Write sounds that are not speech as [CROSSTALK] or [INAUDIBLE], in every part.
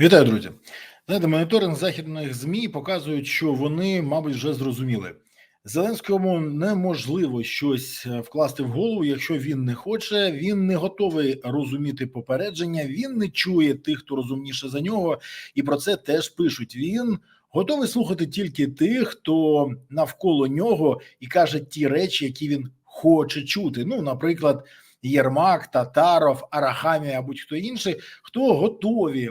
Вітаю, друзі. Знаєте, моніторинг західних змі показують, що вони, мабуть, вже зрозуміли. Зеленському неможливо щось е, вкласти в голову, якщо він не хоче. Він не готовий розуміти попередження. Він не чує тих, хто розумніше за нього, і про це теж пишуть. Він готовий слухати тільки тих, хто навколо нього і каже ті речі, які він хоче чути. Ну, наприклад, Єрмак, Татаров, Арахамія, будь-хто інший, хто готові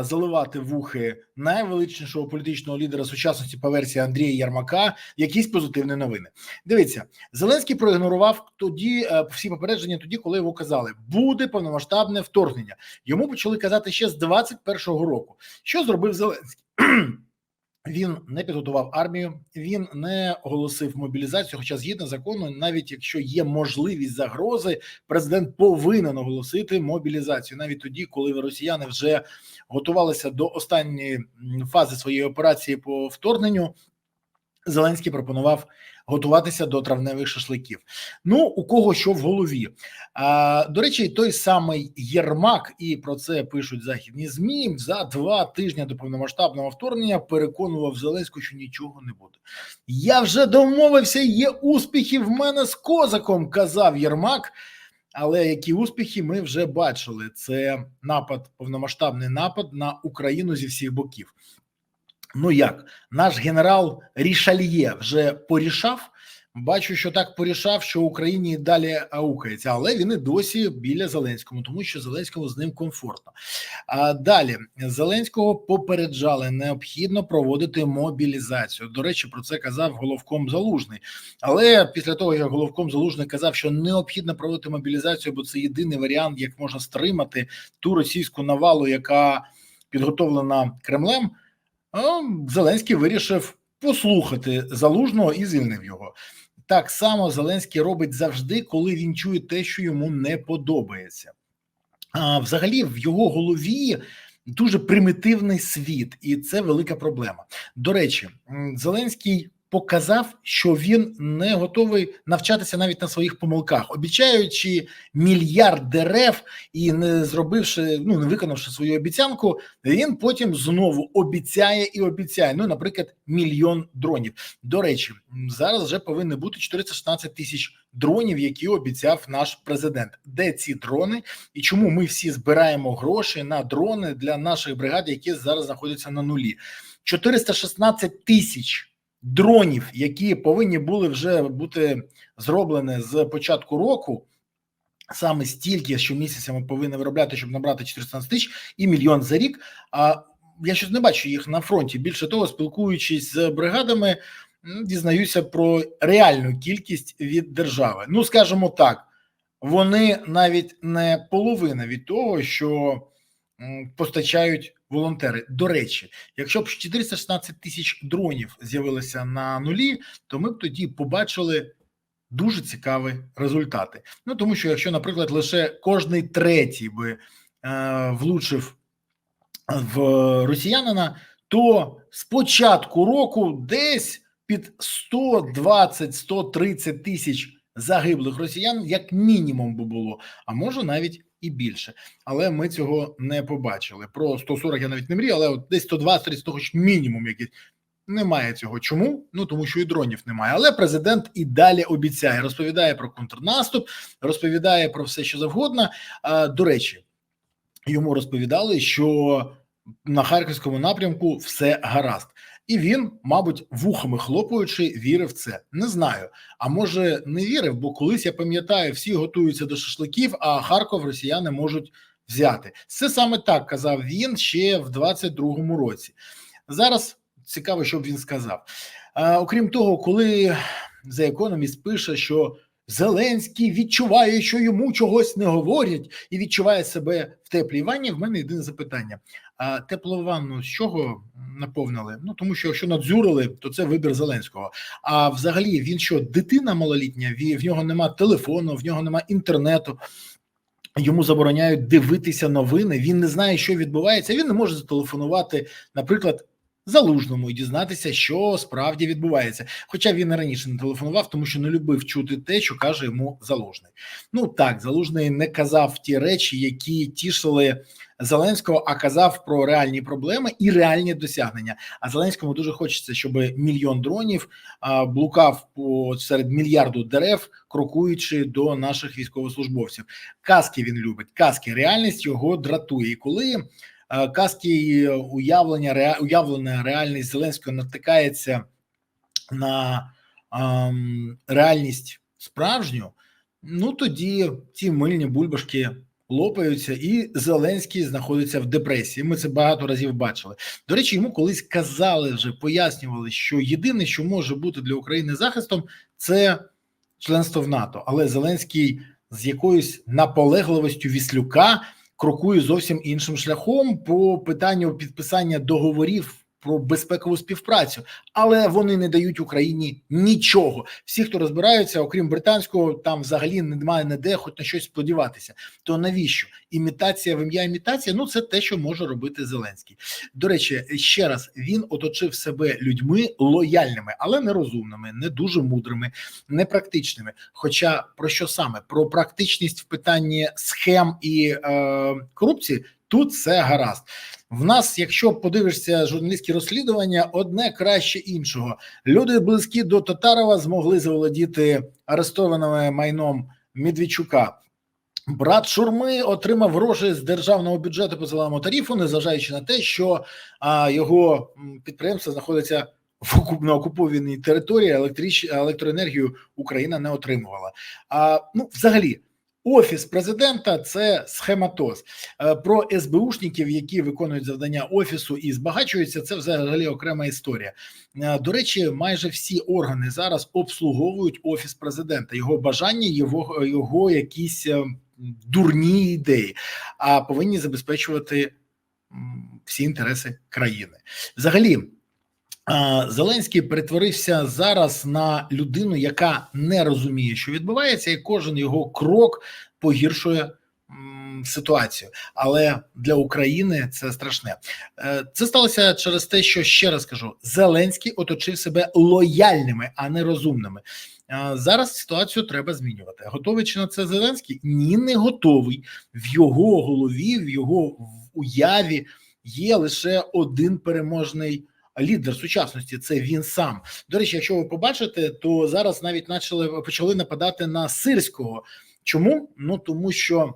заливати вухи найвеличнішого політичного лідера сучасності по версії Андрія Ярмака якісь позитивні новини. Дивіться, Зеленський проігнорував тоді е, всі попередження, тоді, коли його казали, буде повномасштабне вторгнення. Йому почали казати ще з 21-го року. Що зробив Зеленський? [CLEARS THROAT] Він не підготував армію, він не оголосив мобілізацію. Хоча, згідно закону, навіть якщо є можливість загрози, президент повинен оголосити мобілізацію навіть тоді, коли росіяни вже готувалися до останньої фази своєї операції по вторгненню. Зеленський пропонував готуватися до травневих шашликів. Ну у кого що в голові. А, До речі, той самий Єрмак, і про це пишуть західні змі за два тижні до повномасштабного вторгнення. Переконував Зеленського, що нічого не буде. Я вже домовився. Є успіхи в мене з козаком. Казав Єрмак. Але які успіхи ми вже бачили? Це напад, повномасштабний напад на Україну зі всіх боків. Ну як наш генерал Рішальє вже порішав. Бачу, що так порішав, що Україні далі аукається, але він і досі біля Зеленського, тому що Зеленському з ним комфортно. А далі Зеленського попереджали, необхідно проводити мобілізацію. До речі, про це казав головком Залужний. Але після того, як головком Залужний казав, що необхідно проводити мобілізацію, бо це єдиний варіант, як можна стримати ту російську навалу, яка підготовлена Кремлем. Зеленський вирішив послухати залужного і звільнив його. Так само Зеленський робить завжди, коли він чує те, що йому не подобається. А взагалі в його голові дуже примітивний світ, і це велика проблема. До речі, Зеленський показав, що він не готовий навчатися навіть на своїх помилках, обіцяючи мільярд дерев і не зробивши, ну не виконавши свою обіцянку, він потім знову обіцяє і обіцяє. Ну, наприклад, мільйон дронів. До речі, зараз вже повинні бути 416 тисяч дронів, які обіцяв наш президент. Де ці дрони, і чому ми всі збираємо гроші на дрони для наших бригад, які зараз знаходяться на нулі? 416 тисяч дронів, які повинні були вже бути зроблені з початку року. Саме стільки щомісяця ми повинні виробляти, щоб набрати 416 тисяч і мільйон за рік. А я щось не бачу їх на фронті. Більше того, спілкуючись з бригадами, дізнаюся про реальну кількість від держави. Ну, скажімо так, вони навіть не половина від того, що постачають волонтери. До речі, якщо б 416 тисяч дронів з'явилося на нулі, то ми б тоді побачили дуже цікаві результати. Ну тому що якщо, наприклад, лише кожний третій би е, влучив в росіянина, то з початку року десь під 120-130 тисяч загиблих росіян, як мінімум, би було, а може навіть і більше. Але ми цього не побачили. Про 140 я навіть не мрію, але от десь 120-30 того ж мінімум якийсь. Немає цього. Чому? Ну тому що і дронів немає. Але президент і далі обіцяє, розповідає про контрнаступ, розповідає про все, що завгодно. А, До речі, йому розповідали, що на харківському напрямку все гаразд, і він, мабуть, вухами хлопаючи, вірив це. Не знаю. А може не вірив, бо колись я пам'ятаю, всі готуються до шашликів, а Харков росіяни можуть взяти. Це саме так казав він ще в 22-му році. Зараз цікаво, що б він сказав. А, окрім того, коли The Economist пише, що Зеленський відчуває, що йому чогось не говорять, і відчуває себе в теплій ванні. В мене єдине запитання: а теплу ванну з чого наповнили? Ну тому що якщо надзюрили, то це вибір Зеленського. А взагалі він що дитина малолітня? В нього нема телефону, в нього нема інтернету. Йому забороняють дивитися новини. Він не знає, що відбувається. Він не може зателефонувати, наприклад, залужному і дізнатися, що справді відбувається. Хоча він і раніше не телефонував, тому що не любив чути те, що каже йому залужний. Ну так, залужний не казав ті речі, які тішили Зеленського, а казав про реальні проблеми і реальні досягнення. А Зеленському дуже хочеться, щоб мільйон дронів блукав по серед мільярду дерев, крокуючи до наших військовослужбовців. Казки він любить. Казки реальність його дратує. І коли а, казки уявлення ре, уявлена реальність Зеленського натикається на а, реальність справжню, ну тоді ці мильні бульбашки лопаються, і Зеленський знаходиться в депресії. Ми це багато разів бачили. До речі, йому колись казали вже пояснювали, що єдине, що може бути для України захистом, це членство в НАТО. Але Зеленський з якоюсь наполегливостю Віслюка крокує зовсім іншим шляхом по питанню підписання договорів про безпекову співпрацю, але вони не дають Україні нічого. Всі, хто розбираються, окрім британського, там взагалі немає ніде, хоч на щось сподіватися. То навіщо імітація в ім'я імітація? Ну це те, що може робити Зеленський. До речі, ще раз він оточив себе людьми лояльними, але нерозумними, не дуже мудрими, непрактичними. Хоча про що саме про практичність в питанні схем і е, корупції тут все гаразд. В нас, якщо подивишся журналістські розслідування, одне краще іншого. Люди близькі до Татарова змогли заволодіти арестованими майном Медведчука. Брат Шурми отримав гроші з державного бюджету по зеленому тарифу, незважаючи на те, що а, його підприємство знаходиться на окупованій території, електроенергію Україна не отримувала. А ну, взагалі. Офіс президента це схематоз про СБУшників, які виконують завдання офісу і збагачуються. Це взагалі окрема історія. До речі, майже всі органи зараз обслуговують офіс президента, його бажання, його його якісь дурні ідеї, а повинні забезпечувати всі інтереси країни. Взагалі. Зеленський перетворився зараз на людину, яка не розуміє, що відбувається, і кожен його крок погіршує ситуацію. Але для України це страшне. Е, це сталося через те, що ще раз кажу: Зеленський оточив себе лояльними, а не розумними. Зараз ситуацію треба змінювати. Готовий чи на це Зеленський? Ні, не готовий. В його голові, в його уяві є лише один переможний лідер сучасності це він сам. До речі, якщо ви побачите, то зараз навіть почали почали нападати на сирського. Чому? Ну тому що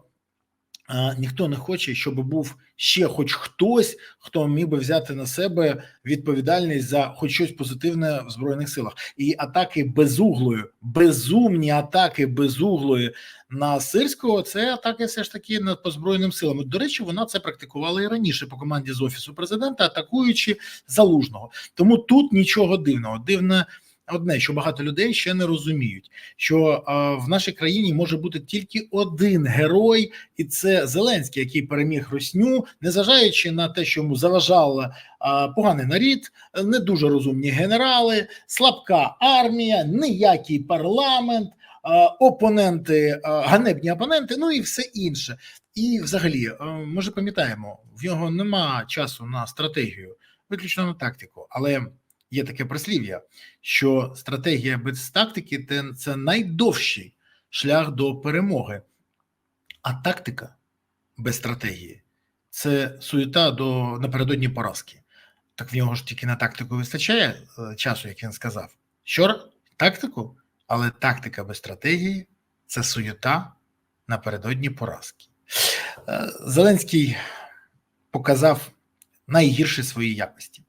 ніхто не хоче, щоб був ще хоч хтось, хто міг би взяти на себе відповідальність за хоч щось позитивне в збройних силах, і атаки безуглою, безумні атаки безуглої на сирського. Це атаки все ж таки над по збройним силам. До речі, вона це практикувала і раніше по команді з офісу президента, атакуючи залужного. Тому тут нічого дивного. Дивне одне, що багато людей ще не розуміють, що в нашій країні може бути тільки один герой, і це Зеленський, який переміг Русню, незважаючи на те, що йому заважала а, поганий нарід, не дуже розумні генерали, слабка армія, ніякий парламент. Опоненти, ганебні опоненти, ну і все інше. І, взагалі, ми ж пам'ятаємо, в нього нема часу на стратегію, виключно на тактику. Але є таке прислів'я, що стратегія без тактики це найдовший шлях до перемоги, а тактика без стратегії це суєта до напередодні поразки. Так в нього ж тільки на тактику вистачає е, часу, як він сказав. Що тактику, але тактика без стратегії це суєта напередодні поразки. Е, Зеленський показав найгірші свої якості.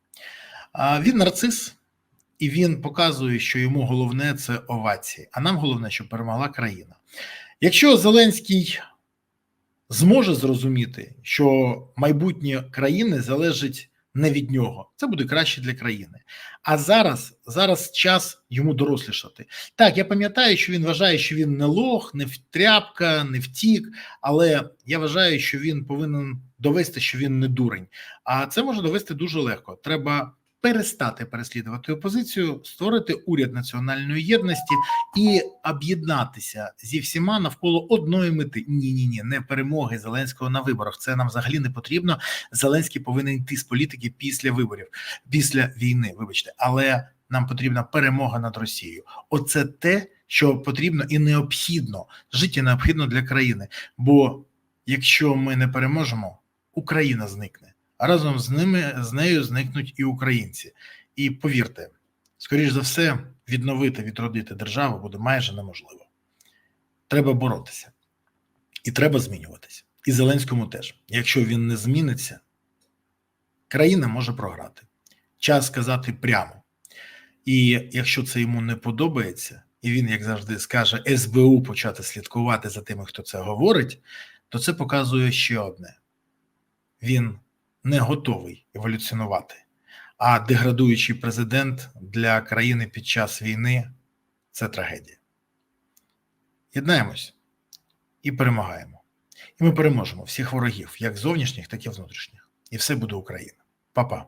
Він нарцис, і він показує, що йому головне це овації, а нам головне, щоб перемогла країна. Якщо Зеленський зможе зрозуміти, що майбутнє країни залежить не від нього, це буде краще для країни. А зараз зараз час йому дорослішати. Так, я пам'ятаю, що він вважає, що він не лох, не втряпка, не втік, але я вважаю, що він повинен довести, що він не дурень. А це може довести дуже легко. Треба перестати переслідувати опозицію, створити уряд національної єдності і об'єднатися зі всіма навколо одної мети. Ні, ні, ні, не перемоги Зеленського на виборах. Це нам взагалі не потрібно. Зеленський повинен йти з політики після виборів, після війни. Вибачте, але нам потрібна перемога над Росією. Оце те, що потрібно і необхідно життя необхідно для країни. Бо якщо ми не переможемо Україна зникне, разом з ними з нею зникнуть і українці. І повірте, скоріш за все, відновити, відродити державу буде майже неможливо. Треба боротися і треба змінюватися. І Зеленському теж. Якщо він не зміниться, країна може програти. Час сказати прямо. І якщо це йому не подобається, і він, як завжди, скаже СБУ почати слідкувати за тими, хто це говорить, то це показує ще одне: він не готовий еволюціонувати. А деградуючий президент для країни під час війни це трагедія. Єднаємось і перемагаємо. І ми переможемо всіх ворогів, як зовнішніх, так і внутрішніх. І все буде Україна. Па-па.